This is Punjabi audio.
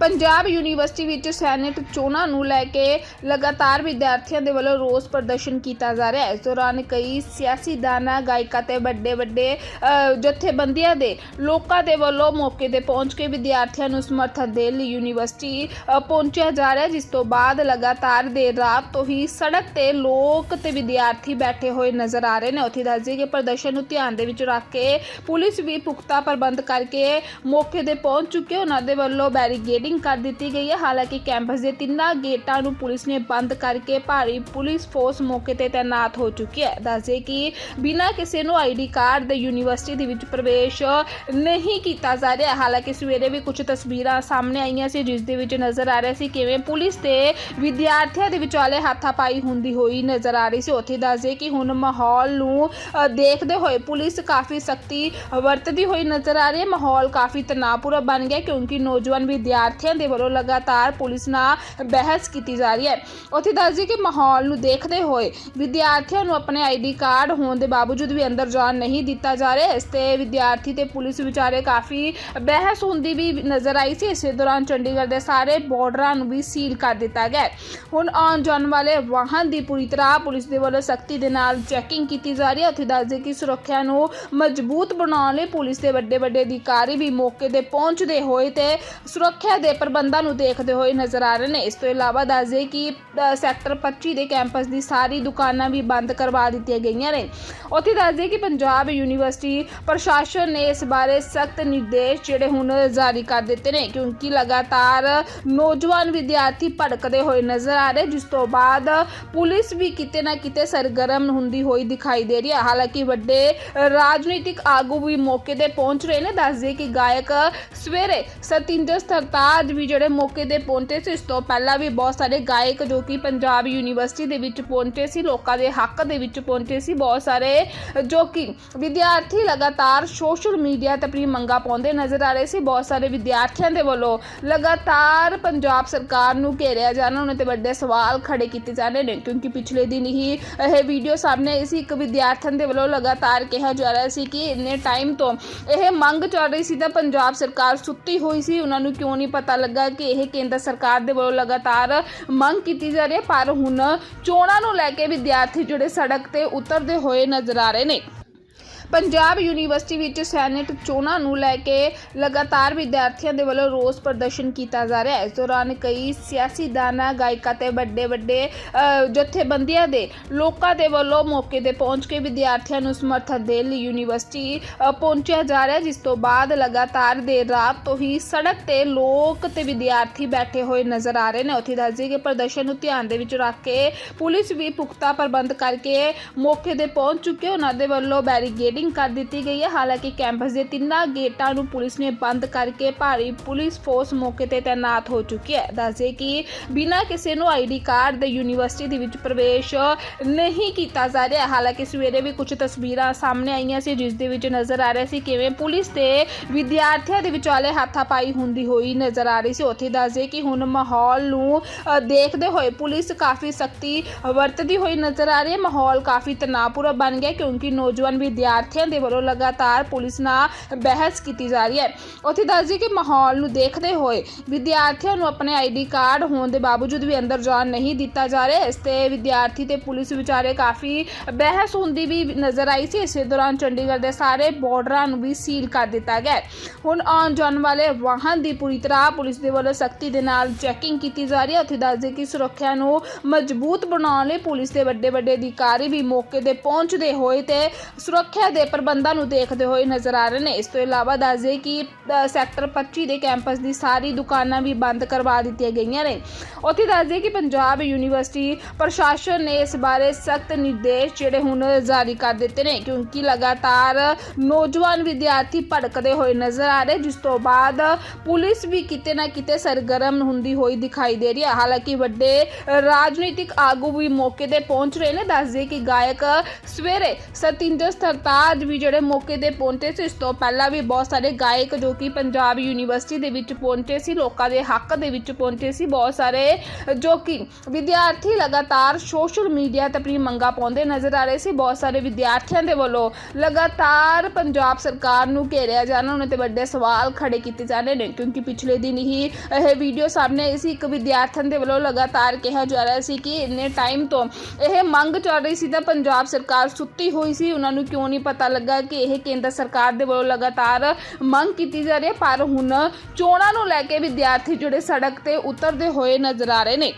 ਪੰਜਾਬ ਯੂਨੀਵਰਸਿਟੀ ਵਿੱਚ ਸੈਨੇਟ ਚੋਣਾਂ ਨੂੰ ਲੈ ਕੇ ਲਗਾਤਾਰ ਵਿਦਿਆਰਥੀਆਂ ਦੇ ਵੱਲੋਂ ਰੋਸ ਪ੍ਰਦਰਸ਼ਨ ਕੀਤਾ ਜਾ ਰਿਹਾ ਹੈ। ਇਸ ਦੌਰਾਨ ਕਈ ਸਿਆਸੀ ਸਿਆਸੀਦਾਨਾਂ, ਗਾਇਕਾਂ ਤੇ ਵੱਡੇ ਵੱਡੇ ਜਥੇਬੰਦੀਆਂ ਦੇ ਲੋਕਾਂ ਦੇ ਵੱਲੋਂ ਮੌਕੇ ਤੇ ਪਹੁੰਚ ਕੇ ਵਿਦਿਆਰਥੀਆਂ ਨੂੰ ਸਮਰਥਨ ਦੇਣ ਲਈ ਯੂਨੀਵਰਸਿਟੀ ਪਹੁੰਚਿਆ ਜਾ ਰਿਹਾ ਜਿਸ ਤੋਂ ਬਾਅਦ ਲਗਾਤਾਰ ਦੇਰ ਰਾਤ ਤੋਂ ਹੀ ਸੜਕ ਤੇ ਲੋਕ ਤੇ ਵਿਦਿਆਰਥੀ ਬੈਠੇ ਹੋਏ ਨਜ਼ਰ ਆ ਰਹੇ ਨੇ। ਉੱਥੇ ਦੱਸ ਕਿ ਪ੍ਰਦਰਸ਼ਨ ਨੂੰ ਧਿਆਨ ਦੇ ਵਿੱਚ ਰੱਖ ਕੇ ਪੁਲਿਸ ਵੀ ਪੁਖਤਾ ਪ੍ਰਬੰਧ ਕਰਕੇ ਮੌਕੇ ਤੇ ਪਹੁੰਚ ਚੁੱਕੇ ਉਹਨਾਂ ਦੇ ਵੱਲੋਂ ਬੈਰੀਗੇਡਿੰਗ ਕਰ ਦਿੱਤੀ ਗਈ ਹੈ। ਹਾਲਾਂਕਿ ਕੈਂਪਸ ਦੇ ਤਿੰਨਾਂ ਗੇਟਾਂ ਨੂੰ ਪੁਲਿਸ ਨੇ ਬੰਦ ਕਰਕੇ ਭਾਰੀ ਪੁਲਿਸ ਫੋਰਸ ਮੌਕੇ ਤੇ ਤਾਇਨਾਤ ਹੋ ਚੁੱਕੀ ਹੈ। ਦੱਸਦੇ ਕਿ ਬਿਨਾਂ ਕਿਸੇ ਨੂੰ ਆਈਡੀ ਕਾਰਡ ਦੇ ਯੂਨੀਵਰਸਿਟੀ ਦੇ ਵਿੱਚ ਪ੍ਰਵੇਸ਼ ਨਹੀਂ ਕੀਤਾ ਜਾ ਰਿਹਾ। ਹਾਲਾਂਕਿ ਸਵੇਰੇ ਵੀ ਕੁਝ ਤਸਵੀਰਾਂ ਸਾਹਮਣੇ ਆਈਆਂ ਸੀ, ਜਿਸ ਦੇ ਵਿੱਚ ਨਜ਼ਰ ਆ ਰਿਹਾ ਸੀ ਕਿਵੇਂ ਪੁਲਿਸ ਤੇ ਵਿਦਿਆਰਥੀਆਂ ਦੇ ਵਿਚਾਲੇ ਹਾਥਾਪਾਈ ਹੁੰਦੀ ਹੋਈ ਨਜ਼ਰ ਆ ਰਹੀ ਸੀ। ਉੱਥੇ ਦੱਸਦੇ ਕਿ ਹੁਣ ਮਾਹੌਲ ਨੂੰ ਦੇਖਦੇ ਹੋਏ ਪੁਲਿਸ ਕਾਫੀ ਸਖਤੀ ਵਰਤਦੀ ਹੋਈ ਨਜ਼ਰ ਆ ਰਹੀ ਹੈ। ਮਾਹੌਲ ਕਾਫੀ ਤਣਾਅਪੂਰਨ ਬਣ ਗਿਆ ਕਿਉਂਕਿ ਨੌਜਵਾਨ ਵਿਦਿਆਰਥੀ ਵਿਦਿਆਰਥੀਆਂ ਦੇ ਵੱਲੋਂ ਲਗਾਤਾਰ ਪੁਲਿਸ ਨਾਲ ਬਹਿਸ ਕੀਤੀ ਜਾ ਰਹੀ ਹੈ। ਉੱਥੇ ਦੱਸਦੇ ਕਿ ਮਾਹੌਲ ਨੂੰ ਦੇਖਦੇ ਹੋਏ ਵਿਦਿਆਰਥੀਆਂ ਨੂੰ ਆਪਣੇ ਆਈਡੀ ਕਾਰਡ ਹੋਣ ਦੇ ਬਾਵਜੂਦ ਵੀ ਅੰਦਰ ਜਾਣ ਨਹੀਂ ਦਿੱਤਾ ਜਾ ਰਿਹਾ। ਇਸ ਤੇ ਵਿਦਿਆਰਥੀ ਤੇ ਪੁਲਿਸ ਵਿਚਾਰੇ ਕਾਫੀ ਬਹਿਸ ਹੁੰਦੀ ਵੀ ਨਜ਼ਰ ਆਈ ਸੀ। ਇਸੇ ਦੌਰਾਨ ਚੰਡੀਗੜ੍ਹ ਦੇ ਸਾਰੇ ਬਾਰਡਰਾਂ ਨੂੰ ਵੀ ਸੀਲ ਕਰ ਦਿੱਤਾ ਗਿਆ ਹੁਣ ਆਉਣ ਜਾਣ ਵਾਲੇ ਵਾਹਨ ਦੀ ਪੂਰੀ ਤਰ੍ਹਾਂ ਪੁਲਿਸ ਦੇ ਵੱਲੋਂ ਸਖਤੀ ਦੇ ਨਾਲ ਚੈਕਿੰਗ ਕੀਤੀ ਜਾ ਰਹੀ ਹੈ। ਉੱਥੇ ਦੱਸਦੇ ਕਿ ਸੁਰੱਖਿਆ ਨੂੰ ਮਜ਼ਬੂਤ ਬਣਾਉਣ ਲਈ ਪੁਲਿਸ ਦੇ ਵੱਡੇ ਵੱਡੇ ਅਧਿਕਾਰੀ ਵੀ ਮੌਕੇ ਤੇ ਪਹੁੰਚਦੇ ਹੋਏ ਤੇ ਸੁਰੱਖਿਆ ਦੇ ਪ੍ਰਬੰਧਾਂ ਨੂੰ ਦੇਖਦੇ ਹੋਏ ਨਜ਼ਰ ਆ ਰਹੇ ਨੇ। ਇਸ ਤੋਂ ਇਲਾਵਾ ਦੱਸਦੇ ਕਿ ਸੈਕਟਰ 25 ਦੇ ਕੈਂਪਸ ਦੀ ਸਾਰੀ ਦੁਕਾਨਾਂ ਵੀ ਬੰਦ ਕਰਵਾ ਦਿੱਤੀਆਂ ਗਈਆਂ ਨੇ। ਉੱਥੇ ਦੱਸਦੇ ਕਿ ਪੰਜਾਬ ਯੂਨੀਵਰਸਿਟੀ ਪ੍ਰਸ਼ਾਸਨ ਨੇ ਇਸ ਬਾਰੇ ਸਖਤ ਨਿਰਦੇਸ਼ ਜਿਹੜੇ ਹੁਣ ਜਾਰੀ ਕਰ ਦਿੱਤੇ ਨੇ, ਕਿਉਂਕਿ ਲਗਾਤਾਰ ਨੌਜਵਾਨ ਵਿਦਿਆਰਥੀ ਭੜਕਦੇ ਹੋਏ ਨਜ਼ਰ ਆ ਰਹੇ, ਜਿਸ ਤੋਂ ਬਾਅਦ ਪੁਲਿਸ ਵੀ ਕਿਤੇ ਨਾ ਕਿਤੇ ਸਰਗਰਮ ਹੁੰਦੀ ਹੋਈ ਦਿਖਾਈ ਦੇ ਰਹੀ ਹੈ। ਹਾਲਾਂਕਿ ਵੱਡੇ ਰਾਜਨੀਤਿਕ ਆਗੂ ਵੀ ਮੌਕੇ ਤੇ ਪਹੁੰਚ ਰਹੇ ਨੇ। ਦੱਸਦੇ ਕਿ ਗਾਇਕ ਸਵੇਰੇ ਸਤਿੰਦਰ ਸਰਤਾਜ ਵੀ ਜਿਹੜੇ ਮੌਕੇ ਤੇ ਪਹੁੰਚੇ ਸੀ, ਇਸ ਤੋਂ ਪਹਿਲਾਂ ਵੀ ਬਹੁਤ ਸਾਰੇ ਗਾਇਕ ਜੋ ਕਿ ਪੰਜਾਬ ਯੂਨੀਵਰਸਿਟੀ ਦੇ ਵਿੱਚ ਪਹੁੰਚੇ ਸੀ, ਲੋਕਾਂ ਦੇ ਹੱਕ ਦੇ ਵਿੱਚ ਪਹੁੰਚੇ ਸੀ, ਬਹੁਤ ਸਾਰੇ ਜੋ ਕਿ ਵਿਦਿਆਰਥੀ ਲਗਾਤਾਰ ਸੋਸ਼ਲ ਮੀਡੀਆ ਤੇ ਆਪਣੀ ਮੰਗਾਂ ਪਾਉਂਦੇ ਨਜ਼ਰ ਆ ਰਹੇ ਸੀ, ਬਹੁਤ ਸਾਰੇ ਵਿਦਿਆਰਥੀਆਂ ਦੇ ਵੱਲੋਂ ਲਗਾਤਾਰ ਪੰਜਾਬ ਸਰਕਾਰ ਨੂੰ ਘੇਰਿਆ ਜਾਣਾ, ਉਹਨਾਂ ਤੇ ਵੱਡੇ ਸਵਾਲ ਖੜੇ ਕੀਤੇ ਜਾ ਰਹੇ ਨੇ, ਕਿਉਂਕਿ ਪਿਛਲੇ ਦਿਨ ਹੀ ਇਹ ਵੀਡੀਓ ਸਾਹਮਣੇ ਆਈ ਸੀ, ਇੱਕ ਵਿਦਿਆਰਥਣ ਦੇ ਵੱਲੋਂ ਲਗਾਤਾਰ ਕਿਹਾ ਜਾ ਰਿਹਾ ਸੀ ਕਿ ਇੰਨੇ ਟਾਈਮ ਤੋਂ ਇਹ ਮੰਗ ਚੱਲ ਰਹੀ ਸੀ ਤਾਂ ਪੰਜਾਬ ਸਰਕਾਰ ਸੁੱਤੀ ਹੋਈ ਸੀ, ਉਹਨਾਂ ਨੂੰ ਕਿਉਂ ਨਹੀਂ ਪਤਾ ਪਤਾ ਲੱਗਾ ਕਿ ਇਹ ਕੇਂਦਰ ਸਰਕਾਰ ਦੇ ਵੱਲੋਂ ਲਗਾਤਾਰ ਮੰਗ ਕੀਤੀ ਜਾ ਰਹੀ ਹੈ, ਪਰ ਹੁਣ ਚੋਣਾਂ ਨੂੰ ਲੈ ਕੇ ਵਿਦਿਆਰਥੀ ਜਿਹੜੇ ਸੜਕ ਤੇ ਉਤਰਦੇ ਹੋਏ ਨਜ਼ਰ ਆ ਰਹੇ ਨੇ। ਪੰਜਾਬ ਯੂਨੀਵਰਸਿਟੀ ਵਿੱਚ ਸੈਨੇਟ ਚੋਣਾਂ ਨੂੰ ਲੈ ਕੇ ਲਗਾਤਾਰ ਵਿਦਿਆਰਥੀਆਂ ਦੇ ਵੱਲੋਂ ਰੋਸ ਪ੍ਰਦਰਸ਼ਨ ਕੀਤਾ ਜਾ ਰਿਹਾ ਹੈ। ਇਸ ਦੌਰਾਨ ਕਈ ਸਿਆਸੀਦਾਨਾਂ, ਗਾਇਕਾਂ ਤੇ ਵੱਡੇ ਵੱਡੇ ਜਥੇਬੰਦੀਆਂ ਦੇ ਲੋਕਾਂ ਦੇ ਵੱਲੋਂ ਮੌਕੇ ਤੇ ਪਹੁੰਚ ਕੇ ਵਿਦਿਆਰਥੀਆਂ ਨੂੰ ਸਮਰਥਨ ਦੇਣ ਲਈ ਯੂਨੀਵਰਸਿਟੀ ਪਹੁੰਚਿਆ ਜਾ ਰਿਹਾ ਜਿਸ ਤੋਂ ਬਾਅਦ ਲਗਾਤਾਰ ਦੇਰ ਰਾਤ ਤੋਂ ਹੀ ਸੜਕ ਤੇ ਲੋਕ ਤੇ ਵਿਦਿਆਰਥੀ ਬੈਠੇ ਹੋਏ ਨਜ਼ਰ ਆ ਰਹੇ ਨੇ। ਉੱਥੇ ਦੱਸ ਕਿ ਪ੍ਰਦਰਸ਼ਨ ਨੂੰ ਧਿਆਨ ਦੇ ਵਿੱਚ ਰੱਖ ਕੇ ਪੁਲਿਸ ਵੀ ਪੁਖਤਾ ਪ੍ਰਬੰਧ ਕਰਕੇ ਮੌਕੇ ਤੇ ਪਹੁੰਚ ਚੁੱਕੇ ਉਹਨਾਂ ਦੇ ਵੱਲੋਂ ਬੈਰੀਗੇਡਿੰਗ ਕਰ ਦਿੱਤੀ ਗਈ ਹੈ। ਹਾਲਾਂਕਿ ਕੈਂਪਸ ਦੇ ਤਿੰਨਾਂ ਗੇਟਾਂ ਨੂੰ ਪੁਲਿਸ ਨੇ ਬੰਦ ਕਰਕੇ ਭਾਰੀ ਪੁਲਿਸ ਫੋਰਸ ਮੌਕੇ ਤੇ ਤਾਇਨਾਤ ਹੋ ਚੁੱਕੀ ਹੈ। ਦੱਸਦੇ ਕਿ ਬਿਨਾਂ ਕਿਸੇ ਨੂੰ ਆਈਡੀ ਕਾਰਡ ਦੇ ਯੂਨੀਵਰਸਿਟੀ ਦੇ ਵਿੱਚ ਪ੍ਰਵੇਸ਼ ਨਹੀਂ ਕੀਤਾ ਜਾ ਰਿਹਾ। ਹਾਲਾਂਕਿ ਸਵੇਰੇ ਵੀ ਕੁਝ ਤਸਵੀਰਾਂ ਸਾਹਮਣੇ ਆਈਆਂ ਸੀ, ਜਿਸ ਦੇ ਵਿੱਚ ਨਜ਼ਰ ਆ ਰਿਹਾ ਸੀ ਕਿਵੇਂ ਪੁਲਿਸ ਤੇ ਵਿਦਿਆਰਥੀਆਂ ਦੇ ਵਿਚਾਲੇ ਹਾਥਾਪਾਈ ਹੁੰਦੀ ਹੋਈ ਨਜ਼ਰ ਆ ਰਹੀ ਸੀ। ਉੱਥੇ ਦੱਸਦੇ ਕਿ ਹੁਣ ਮਾਹੌਲ ਨੂੰ ਦੇਖਦੇ ਹੋਏ ਪੁਲਿਸ ਕਾਫੀ ਸਖਤੀ ਵਰਤਦੀ ਹੋਈ ਨਜ਼ਰ ਆ ਰਹੀ ਹੈ। ਮਾਹੌਲ ਕਾਫੀ ਤਣਾਅਪੂਰਨ ਬਣ ਗਿਆ ਕਿਉਂਕਿ ਨੌਜਵਾਨ ਵਿਦਿਆਰਥੀ ਵਿਦਿਆਰਥੀਆਂ ਦੇ ਵੱਲੋਂ ਲਗਾਤਾਰ ਪੁਲਿਸ ਨਾਲ ਬਹਿਸ ਕੀਤੀ ਜਾ ਰਹੀ ਹੈ। ਉੱਥੇ ਦੱਸਦੇ ਕਿ ਮਾਹੌਲ ਨੂੰ ਦੇਖਦੇ ਹੋਏ ਵਿਦਿਆਰਥੀਆਂ ਨੂੰ ਆਪਣੇ ਆਈਡੀ ਕਾਰਡ ਹੋਣ ਦੇ ਬਾਵਜੂਦ ਵੀ ਅੰਦਰ ਜਾਣ ਨਹੀਂ ਦਿੱਤਾ ਜਾ ਰਿਹਾ। ਇਸ ਤੇ ਵਿਦਿਆਰਥੀ ਤੇ ਪੁਲਿਸ ਵਿਚਾਰੇ ਕਾਫੀ ਬਹਿਸ ਹੁੰਦੀ ਵੀ ਨਜ਼ਰ ਆਈ ਸੀ। ਇਸੇ ਦੌਰਾਨ ਚੰਡੀਗੜ੍ਹ ਦੇ ਸਾਰੇ ਬਾਰਡਰਾਂ ਨੂੰ ਵੀ ਸੀਲ ਕਰ ਦਿੱਤਾ ਗਿਆ ਹੁਣ ਆਉਣ ਜਾਣ ਵਾਲੇ ਵਾਹਨ ਦੀ ਪੂਰੀ ਤਰ੍ਹਾਂ ਪੁਲਿਸ ਦੇ ਵੱਲੋਂ ਸਖਤੀ ਦੇ ਨਾਲ ਚੈਕਿੰਗ ਕੀਤੀ ਜਾ ਰਹੀ ਹੈ। ਉੱਥੇ ਦੱਸਦੇ ਕਿ ਸੁਰੱਖਿਆ ਨੂੰ ਮਜ਼ਬੂਤ ਬਣਾਉਣ ਲਈ ਪੁਲਿਸ ਦੇ ਵੱਡੇ ਵੱਡੇ ਅਧਿਕਾਰੀ ਵੀ ਮੌਕੇ ਤੇ ਪਹੁੰਚਦੇ ਹੋਏ ਤੇ ਸੁਰੱਖਿਆ ਦੇ ਪ੍ਰਬੰਧਾਂ ਨੂੰ ਦੇਖਦੇ ਹੋਏ ਨਜ਼ਰ ਆ ਰਹੇ ਨੇ। ਇਸ ਤੋਂ ਇਲਾਵਾ ਦੱਸਦੇ ਕਿ ਸੈਕਟਰ 25 ਦੇ ਕੈਂਪਸ ਦੀ ਸਾਰੀ ਦੁਕਾਨਾਂ ਵੀ ਬੰਦ ਕਰਵਾ ਦਿੱਤੀਆਂ ਗਈਆਂ ਨੇ। ਉੱਥੇ ਦੱਸਦੇ ਕਿ ਪੰਜਾਬ ਯੂਨੀਵਰਸਿਟੀ ਪ੍ਰਸ਼ਾਸਨ ਨੇ ਇਸ ਬਾਰੇ ਸਖਤ ਨਿਰਦੇਸ਼ ਜਿਹੜੇ ਹੁਣ ਜਾਰੀ ਕਰ ਦਿੱਤੇ ਨੇ, ਕਿਉਂਕਿ ਲਗਾਤਾਰ ਨੌਜਵਾਨ ਵਿਦਿਆਰਥੀ ਭੜਕਦੇ ਹੋਏ ਨਜ਼ਰ ਆ ਰਹੇ, ਜਿਸ ਤੋਂ ਬਾਅਦ ਪੁਲਿਸ ਵੀ ਕਿਤੇ ਨਾ ਕਿਤੇ ਸਰਗਰਮ ਹੁੰਦੀ ਹੋਈ ਦਿਖਾਈ ਦੇ ਰਹੀ ਹੈ। ਹਾਲਾਂਕਿ ਵੱਡੇ ਰਾਜਨੀਤਿਕ ਆਗੂ ਵੀ ਮੌਕੇ ਤੇ ਪਹੁੰਚ ਰਹੇ ਨੇ। ਦੱਸਦੇ ਕਿ ਗਾਇਕ ਸਵੇਰੇ ਸਤਿੰਦਰ ਸਰਤਾਜ ਇੰਚਾਰਜ ਵੀ ਜਿਹੜੇ ਮੌਕੇ ਤੇ ਪਹੁੰਚੇ ਸੀ ਇਸ ਤੋਂ ਪਹਿਲਾਂ ਵੀ ਬਹੁਤ ਸਾਰੇ ਗਾਇਕ ਜੋ ਕਿ ਪੰਜਾਬ ਯੂਨੀਵਰਸਿਟੀ ਦੇ ਵਿੱਚ ਪਹੁੰਚੇ ਸੀ, ਲੋਕਾਂ ਦੇ ਹੱਕ ਦੇ ਵਿੱਚ ਪਹੁੰਚੇ ਸੀ, ਬਹੁਤ ਸਾਰੇ ਜੋ ਕਿ ਵਿਦਿਆਰਥੀ ਲਗਾਤਾਰ ਸੋਸ਼ਲ ਮੀਡੀਆ ਤੇ ਆਪਣੀ ਮੰਗਾਂ ਪਾਉਂਦੇ ਨਜ਼ਰ ਆ ਰਹੇ ਸੀ, ਬਹੁਤ ਸਾਰੇ ਵਿਦਿਆਰਥੀਆਂ ਦੇ ਵੱਲੋਂ ਲਗਾਤਾਰ ਪੰਜਾਬ ਸਰਕਾਰ ਨੂੰ ਘੇਰਿਆ ਜਾਣਾ, ਉਹਨਾਂ ਤੇ ਵੱਡੇ ਸਵਾਲ ਖੜੇ ਕੀਤੇ ਜਾਣੇ ਨੇ, ਕਿਉਂਕਿ ਪਿਛਲੇ ਦਿਨ ਹੀ ਇਹ ਵੀਡੀਓ ਸਾਹਮਣੇ ਆਈ ਸੀ, ਇੱਕ ਵਿਦਿਆਰਥਣ ਦੇ ਵੱਲੋਂ ਲਗਾਤਾਰ ਕਿਹਾ ਜਾ ਰਿਹਾ ਸੀ ਕਿ ਇੰਨੇ ਟਾਈਮ ਤੋਂ ਇਹ ਮੰਗ ਚੱਲ ਰਹੀ ਸੀ ਤਾਂ ਪੰਜਾਬ ਸਰਕਾਰ ਸੁੱਤੀ ਹੋਈ ਸੀ, ਉਹਨਾਂ ਨੂੰ ਕਿਉਂ ਨਹੀਂ ਪਤਾ ਪਤਾ ਲੱਗਾ ਕਿ ਇਹ ਕੇਂਦਰ ਸਰਕਾਰ ਦੇ ਵੱਲੋਂ ਲਗਾਤਾਰ ਮੰਗ ਕੀਤੀ ਜਾ ਰਹੀ ਹੈ, ਪਰ ਹੁਣ ਚੋਣਾਂ ਨੂੰ ਲੈ ਕੇ ਵਿਦਿਆਰਥੀ ਜਿਹੜੇ ਸੜਕ ਤੇ ਉਤਰਦੇ ਹੋਏ ਨਜ਼ਰ ਆ ਰਹੇ ਨੇ।